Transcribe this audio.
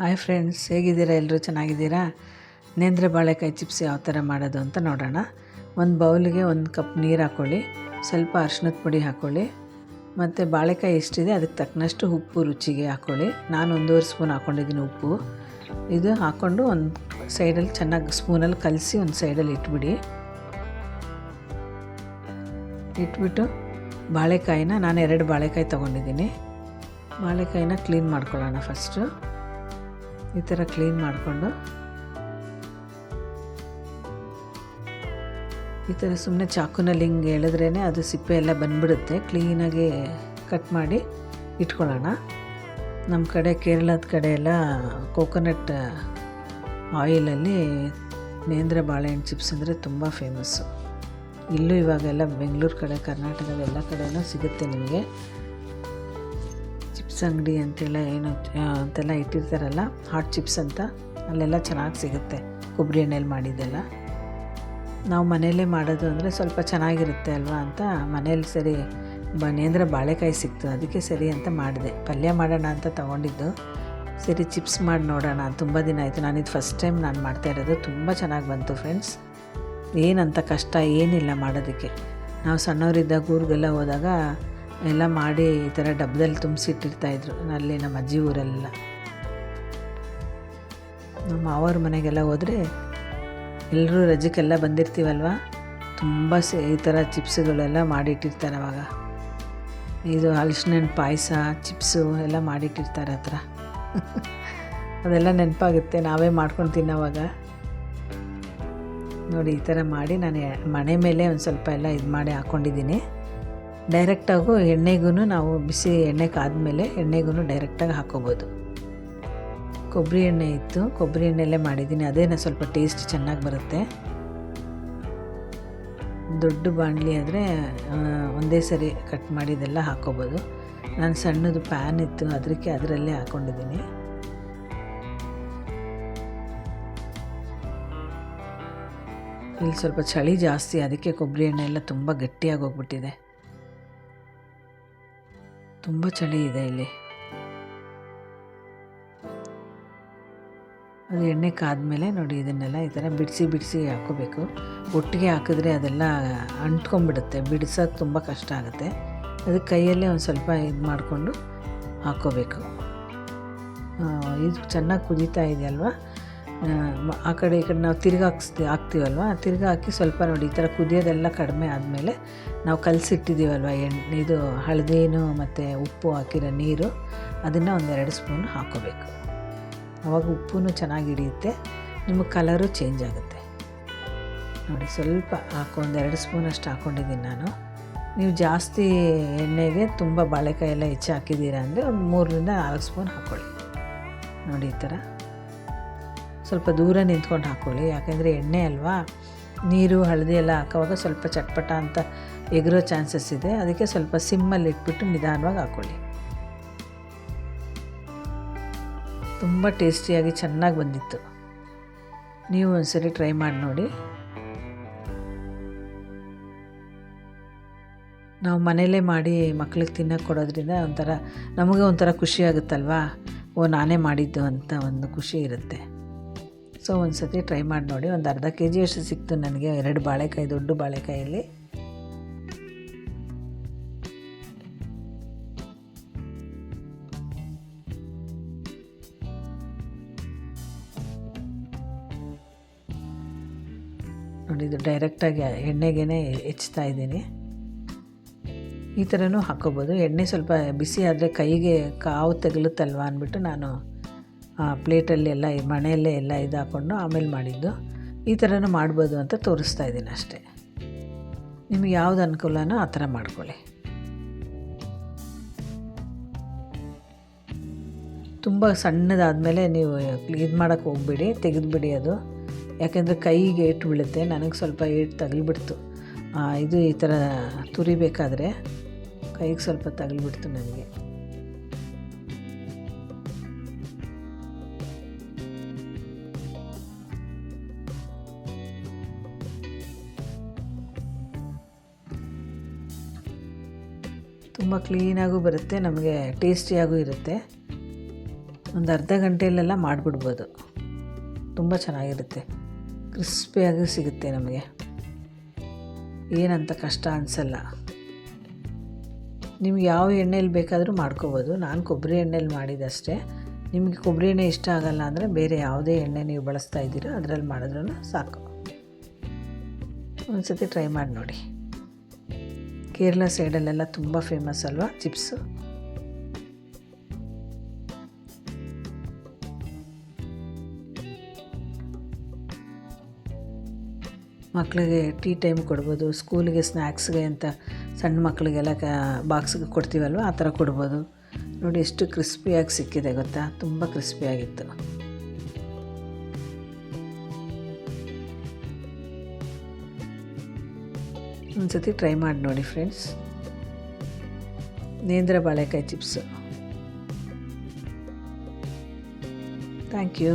Hi friends, ಹೇಗಿದ್ದೀರಾ? ಎಲ್ಲರೂ ಚೆನ್ನಾಗಿದ್ದೀರಾ? ನೇಂದ್ರ ಬಾಳೆಕಾಯಿ ಚಿಪ್ಸ್ ಯಾವ ಥರ ಮಾಡೋದು ಅಂತ ನೋಡೋಣ. ಒಂದು ಬೌಲಿಗೆ ಒಂದು ಕಪ್ ನೀರು ಹಾಕ್ಕೊಳ್ಳಿ, ಸ್ವಲ್ಪ ಅರ್ಶಿನದ ಪುಡಿ ಹಾಕ್ಕೊಳ್ಳಿ, ಮತ್ತು ಬಾಳೆಕಾಯಿ ಎಷ್ಟಿದೆ ಅದಕ್ಕೆ ತಕ್ಕನಷ್ಟು ಉಪ್ಪು ರುಚಿಗೆ ಹಾಕ್ಕೊಳ್ಳಿ. ನಾನು ಒಂದೂವರೆ ಸ್ಪೂನ್ ಹಾಕ್ಕೊಂಡಿದ್ದೀನಿ ಉಪ್ಪು. ಇದು ಹಾಕ್ಕೊಂಡು ಒಂದು ಸೈಡಲ್ಲಿ ಚೆನ್ನಾಗಿ ಸ್ಪೂನಲ್ಲಿ ಕಲಸಿ ಒಂದು ಸೈಡಲ್ಲಿ ಇಟ್ಬಿಡಿ. ಇಟ್ಬಿಟ್ಟು ಬಾಳೆಕಾಯಿನ, ನಾನು ಎರಡು ಬಾಳೆಕಾಯಿ ತೊಗೊಂಡಿದ್ದೀನಿ. ಬಾಳೆಕಾಯಿನ ಕ್ಲೀನ್ ಮಾಡ್ಕೊಳ್ಳೋಣ ಫಸ್ಟು. ಈ ಥರ ಕ್ಲೀನ್ ಮಾಡಿಕೊಂಡು ಈ ಥರ ಸುಮ್ಮನೆ ಚಾಕುನಲ್ಲಿ ಹಿಂಗೆ ಎಳೆದ್ರೇ ಅದು ಸಿಪ್ಪೆ ಎಲ್ಲ ಬಂದ್ಬಿಡುತ್ತೆ. ಕ್ಲೀನಾಗಿ ಕಟ್ ಮಾಡಿ ಇಟ್ಕೊಳ್ಳೋಣ. ನಮ್ಮ ಕಡೆ, ಕೇರಳದ ಕಡೆ ಎಲ್ಲ ಕೋಕೋನಟ್ ಆಯಿಲಲ್ಲಿ ನೇಂದ್ರ ಬಾಳೆಹಣ್ಣು ಚಿಪ್ಸ್ ಅಂದರೆ ತುಂಬ ಫೇಮಸ್ಸು. ಇಲ್ಲೂ ಇವಾಗೆಲ್ಲ ಬೆಂಗಳೂರು ಕಡೆ, ಕರ್ನಾಟಕದ ಎಲ್ಲ ಕಡೆನೂ ಸಿಗುತ್ತೆ ನಿಮಗೆ. ಚಿಪ್ಸ್ ಅಂಗಡಿ ಅಂತೆಲ್ಲ ಏನು ಅಂತೆಲ್ಲ ಇಟ್ಟಿರ್ತಾರಲ್ಲ ಹಾಟ್ ಚಿಪ್ಸ್ ಅಂತ, ಅಲ್ಲೆಲ್ಲ ಚೆನ್ನಾಗಿ ಸಿಗುತ್ತೆ, ಕೊಬ್ಬರಿ ಎಣ್ಣೆಲಿ ಮಾಡಿದ್ದೆಲ್ಲ. ನಾವು ಮನೆಯಲ್ಲೇ ಮಾಡೋದು ಅಂದರೆ ಸ್ವಲ್ಪ ಚೆನ್ನಾಗಿರುತ್ತೆ ಅಲ್ವಾ ಅಂತ ಮನೇಲಿ ಸರಿ ಬನೇಂದ್ರ ಬಾಳೆಕಾಯಿ ಸಿಕ್ತು, ಅದಕ್ಕೆ ಸರಿ ಅಂತ ಮಾಡಿದೆ. ಪಲ್ಯ ಮಾಡೋಣ ಅಂತ ತೊಗೊಂಡಿದ್ದು. ಸರಿ ಚಿಪ್ಸ್ ಮಾಡಿ ನೋಡೋಣ, ತುಂಬ ದಿನ ಆಯಿತು. ನಾನು ಇದು ಫಸ್ಟ್ ಟೈಮ್ ನಾನು ಮಾಡ್ತಾ ಇರೋದು, ತುಂಬ ಚೆನ್ನಾಗಿ ಬಂತು ಫ್ರೆಂಡ್ಸ್ ಏನಂತ ಕಷ್ಟ ಏನಿಲ್ಲ ಮಾಡೋದಕ್ಕೆ. ನಾವು ಸಣ್ಣವರಿದ್ದಾಗ ಊರಿಗೆಲ್ಲ ಹೋದಾಗ ಎಲ್ಲ ಮಾಡಿ ಈ ಥರ ಡಬ್ಬದಲ್ಲಿ ತುಂಬಿಸಿಟ್ಟಿರ್ತಾಯಿದ್ರು ಅಲ್ಲಿ ನಮ್ಮ ಅಜ್ಜಿ ಊರಲ್ಲೆಲ್ಲ. ನಮ್ಮ ಮಾವವ್ರ ಮನೆಗೆಲ್ಲ ಹೋದರೆ ಎಲ್ಲರೂ ರಜಕ್ಕೆಲ್ಲ ಬಂದಿರ್ತೀವಲ್ವ? ತುಂಬ ಸೇ ಈ ಥರ ಚಿಪ್ಸುಗಳೆಲ್ಲ ಮಾಡಿಟ್ಟಿರ್ತಾರೆ ಅವಾಗ. ಇದು ಹಲಸಿನ ಪಾಯಸ, ಚಿಪ್ಸು ಎಲ್ಲ ಮಾಡಿಟ್ಟಿರ್ತಾರೆ ಹತ್ರ. ಅದೆಲ್ಲ ನೆನಪಾಗುತ್ತೆ. ನಾವೇ ಮಾಡ್ಕೊಂಡು ತಿನ್ನೋವಾಗ. ನೋಡಿ, ಈ ಥರ ಮಾಡಿ ನಾನು ಮನೆ ಮೇಲೆ ಒಂದು ಸ್ವಲ್ಪ ಎಲ್ಲ ಇದು ಮಾಡಿ ಹಾಕ್ಕೊಂಡಿದ್ದೀನಿ ಡೈರೆಕ್ಟಾಗೂ ಎಣ್ಣೆಗೂ ನಾವು ಬಿಸಿ ಎಣ್ಣೆ ಕಾದ್ಮೇಲೆ ಎಣ್ಣೆಗೂ ಡೈರೆಕ್ಟಾಗಿ ಹಾಕೋಬೋದು ಕೊಬ್ಬರಿ ಎಣ್ಣೆ ಇತ್ತು. ಕೊಬ್ಬರಿ ಎಣ್ಣೆಲ್ಲೇ ಮಾಡಿದ್ದೀನಿ. ಅದೇನ ಸ್ವಲ್ಪ ಟೇಸ್ಟ್ ಚೆನ್ನಾಗಿ ಬರುತ್ತೆ. ದೊಡ್ಡ ಬಾಣಲಿ ಆದರೆ ಒಂದೇ ಸರಿ ಕಟ್ ಮಾಡಿದೆಲ್ಲ ಹಾಕೋಬೋದು ನಾನು ಸಣ್ಣದು ಪ್ಯಾನ್ ಇತ್ತು. ಅದಕ್ಕೆ ಅದರಲ್ಲೇ ಹಾಕ್ಕೊಂಡಿದ್ದೀನಿ ಇಲ್ಲಿ ಸ್ವಲ್ಪ ಚಳಿ ಜಾಸ್ತಿ. ಅದಕ್ಕೆ ಕೊಬ್ಬರಿ ಎಣ್ಣೆ ಎಲ್ಲ ತುಂಬ ಗಟ್ಟಿಯಾಗಿ ಹೋಗ್ಬಿಟ್ಟಿದೆ. ತುಂಬ ಚಳಿ ಇದೆ ಇಲ್ಲಿ. ಅದು ಎಣ್ಣೆ ಕಾದ್ಮೇಲೆ ನೋಡಿ ಇದನ್ನೆಲ್ಲ ಈ ಥರ ಬಿಡಿಸಿ ಬಿಡಿಸಿ ಹಾಕೋಬೇಕು. ಒಟ್ಟಿಗೆ ಹಾಕಿದ್ರೆ ಅದೆಲ್ಲ ಅಂಟ್ಕೊಂಡ್ಬಿಡುತ್ತೆ, ಬಿಡಿಸೋದು ತುಂಬ ಕಷ್ಟ ಆಗುತ್ತೆ. ಅದಕ್ಕೆ ಕೈಯಲ್ಲೇ ಒಂದು ಸ್ವಲ್ಪ ಇದು ಮಾಡಿಕೊಂಡು ಹಾಕ್ಕೋಬೇಕು ಇದು ಚೆನ್ನಾಗಿ ಕುದೀತಾ ಇದೆಯಲ್ವಾ? ಆ, ಕಡೆ ಈ ಕಡೆ ನಾವು ತಿರ್ಗಿ ಹಾಕ್ಸ್ತಿ ಹಾಕ್ತೀವಲ್ವ? ತಿರ್ಗಿ ಹಾಕಿ ಸ್ವಲ್ಪ ನೋಡಿ ಈ ಥರ ಕುದಿಯೋದೆಲ್ಲ ಕಡಿಮೆ ಆದಮೇಲೆ ನಾವು ಕಲಸಿಟ್ಟಿದ್ದೀವಲ್ವ ಎಣ್ಣೆ ಇದು ಹಳದೀನು ಮತ್ತು ಉಪ್ಪು ಹಾಕಿರೋ ನೀರು ಅದನ್ನು ಒಂದೆರಡು ಸ್ಪೂನ್ ಹಾಕೋಬೇಕು. ಆವಾಗ ಉಪ್ಪು ಚೆನ್ನಾಗಿ ಹಿಡಿಯುತ್ತೆ ನಿಮಗೆ ಕಲರು ಚೇಂಜ್ ಆಗುತ್ತೆ. ನೋಡಿ ಸ್ವಲ್ಪ ಹಾಕೊ ಒಂದೆರಡು ಸ್ಪೂನ್ ಅಷ್ಟು ಹಾಕ್ಕೊಂಡಿದ್ದೀನಿ ನಾನು. ನೀವು ಜಾಸ್ತಿ ಎಣ್ಣೆಗೆ ತುಂಬ ಬಾಳೆಕಾಯಿ ಎಲ್ಲ ಹೆಚ್ಚು ಹಾಕಿದ್ದೀರಾ ಅಂದರೆ ಒಂದು ಮೂರರಿಂದ ನಾಲ್ಕು ಸ್ಪೂನ್ ಹಾಕ್ಕೊಳ್ಳಿ ನೋಡಿ ಈ ಥರ. ಸ್ವಲ್ಪ ದೂರ ನಿಂತ್ಕೊಂಡು ಹಾಕ್ಕೊಳ್ಳಿ ಯಾಕೆಂದರೆ ಎಣ್ಣೆ ಅಲ್ವಾ? ನೀರು, ಹಳದಿ ಎಲ್ಲ ಹಾಕೋವಾಗ ಸ್ವಲ್ಪ ಚಟ್ಪಟ ಅಂತ ಎಗರೋ ಚಾನ್ಸಸ್ ಇದೆ. ಅದಕ್ಕೆ ಸ್ವಲ್ಪ ಸಿಮ್ಮಲ್ಲಿ ಇಟ್ಬಿಟ್ಟು ನಿಧಾನವಾಗಿ ಹಾಕ್ಕೊಳ್ಳಿ ತುಂಬ ಟೇಸ್ಟಿಯಾಗಿ ಚೆನ್ನಾಗಿ ಬಂದಿತ್ತು. ನೀವು ಒಂದ್ಸರಿ ಟ್ರೈ ಮಾಡಿ ನೋಡಿ. ನಾವು ಮನೆಯಲ್ಲೇ ಮಾಡಿ ಮಕ್ಳಿಗೆ ತಿನ್ನೋಕೆ ಕೊಡೋದ್ರಿಂದ ಒಂಥರ ನಮಗೆ ಒಂಥರ ಖುಷಿ ಆಗುತ್ತಲ್ವಾ? ಓ, ನಾನೇ ಮಾಡಿದ್ದು ಅಂತ ಒಂದು ಖುಷಿ ಇರುತ್ತೆ. ಸೊ ಒಂದು ಸತಿ ಟ್ರೈ ಮಾಡಿ ನೋಡಿ. ಒಂದು ಅರ್ಧ ಕೆ ಜಿಯಷ್ಟು ಸಿಕ್ತು ನನಗೆ. ಎರಡು ಬಾಳೆಕಾಯಿ, ದೊಡ್ಡ ಬಾಳೆಕಾಯಲ್ಲಿ. ನೋಡಿ, ಇದು ಡೈರೆಕ್ಟಾಗಿ ಎಣ್ಣೆಗೇ ಹೆಚ್ಚ್ತಾ ಇದ್ದೀನಿ. ಈ ಥರನೂ ಹಾಕ್ಕೋಬೋದು. ಎಣ್ಣೆ ಸ್ವಲ್ಪ ಬಿಸಿ ಆದರೆ ಕೈಗೆ ಕಾವು ತಗಲುತ್ತಲ್ವ ಅಂದ್ಬಿಟ್ಟು ನಾನು ಪ್ಲೇಟಲ್ಲಿ ಎಲ್ಲ ಮನೆಯಲ್ಲೇ ಎಲ್ಲ ಇದು ಹಾಕ್ಕೊಂಡು ಆಮೇಲೆ ಮಾಡಿದ್ದು. ಈ ಥರನೂ ಮಾಡ್ಬೋದು ಅಂತ ತೋರಿಸ್ತಾ ಇದ್ದೀನಿ ಅಷ್ಟೇ. ನಿಮಗೆ ಯಾವ್ದು ಅನುಕೂಲನೋ ಆ ಥರ ಮಾಡ್ಕೊಳ್ಳಿ. ತುಂಬ ಸಣ್ಣದಾದಮೇಲೆ ನೀವು ಇದು ಮಾಡೋಕ್ಕೆ ಹೋಗ್ಬಿಡಿ, ತೆಗೆದುಬಿಡಿ ಅದು. ಯಾಕೆಂದರೆ ಕೈಗೆ ಏಟು ಬೀಳುತ್ತೆ, ನನಗೆ ಸ್ವಲ್ಪ ಏಟು ತಗಲಿಬಿಡ್ತು. ಇದು ಈ ಥರ ತುರಿಬೇಕಾದ್ರೆ ಕೈಗೆ ಸ್ವಲ್ಪ ತಗಲಿಬಿಡ್ತು ನನಗೆ. ತುಂಬ ಕ್ಲೀನಾಗೂ ಬರುತ್ತೆ, ನಮಗೆ ಟೇಸ್ಟಿಯಾಗೂ ಇರುತ್ತೆ. ಒಂದು ಅರ್ಧ ಗಂಟೆಯಲ್ಲೆಲ್ಲ ಮಾಡಿಬಿಡ್ಬೋದು. ತುಂಬ ಚೆನ್ನಾಗಿರುತ್ತೆ. ಕ್ರಿಸ್ಪಿಯಾಗಿ ಸಿಗುತ್ತೆ ನಮಗೆ. ಏನಂತ ಕಷ್ಟ ಅನಿಸಲ್ಲ. ನಿಮ್ಗೆ ಯಾವ ಎಣ್ಣೆಯಲ್ಲಿ ಬೇಕಾದರೂ ಮಾಡ್ಕೋಬೋದು. ನಾನು ಕೊಬ್ಬರಿ ಎಣ್ಣೆಲಿ ಮಾಡಿದಷ್ಟೇ ನಿಮಗೆ ಕೊಬ್ಬರಿ ಎಣ್ಣೆ ಇಷ್ಟ ಆಗಲ್ಲ ಅಂದರೆ ಬೇರೆ ಯಾವುದೇ ಎಣ್ಣೆ ನೀವು ಬಳಸ್ತಾ ಇದ್ದೀರೋ, ಅದರಲ್ಲಿ ಮಾಡಿದ್ರೂ ಸಾಕು. ಒಂದು ಸತಿ ಟ್ರೈ ಮಾಡಿ ನೋಡಿ. ಕೇರಳ ಸೈಡಲ್ಲೆಲ್ಲ ತುಂಬ ಫೇಮಸ್ ಅಲ್ವಾ ಚಿಪ್ಸು? ಮಕ್ಕಳಿಗೆ ಟೀ ಟೈಮ್ ಕೊಡ್ಬೋದು, ಸ್ಕೂಲಿಗೆ ಸ್ನ್ಯಾಕ್ಸ್ಗೆ ಅಂತ ಸಣ್ಣ ಮಕ್ಕಳಿಗೆಲ್ಲ ಕ ಬಾಕ್ಸ್ಗೆ ಕೊಡ್ತೀವಲ್ವ ಆ ಥರ ಕೊಡ್ಬೋದು. ನೋಡಿ ಎಷ್ಟು ಕ್ರಿಸ್ಪಿಯಾಗಿ ಸಿಕ್ಕಿದೆ ಗೊತ್ತಾ? ತುಂಬ ಕ್ರಿಸ್ಪಿಯಾಗಿತ್ತು. ಒಂದು ಸತಿ ಟ್ರೈ ಮಾಡಿ ನೋಡಿ ಫ್ರೆಂಡ್ಸ್ ನೇಂದ್ರ ಬಾಳೆಕಾಯಿ ಚಿಪ್ಸು ಥ್ಯಾಂಕ್ ಯು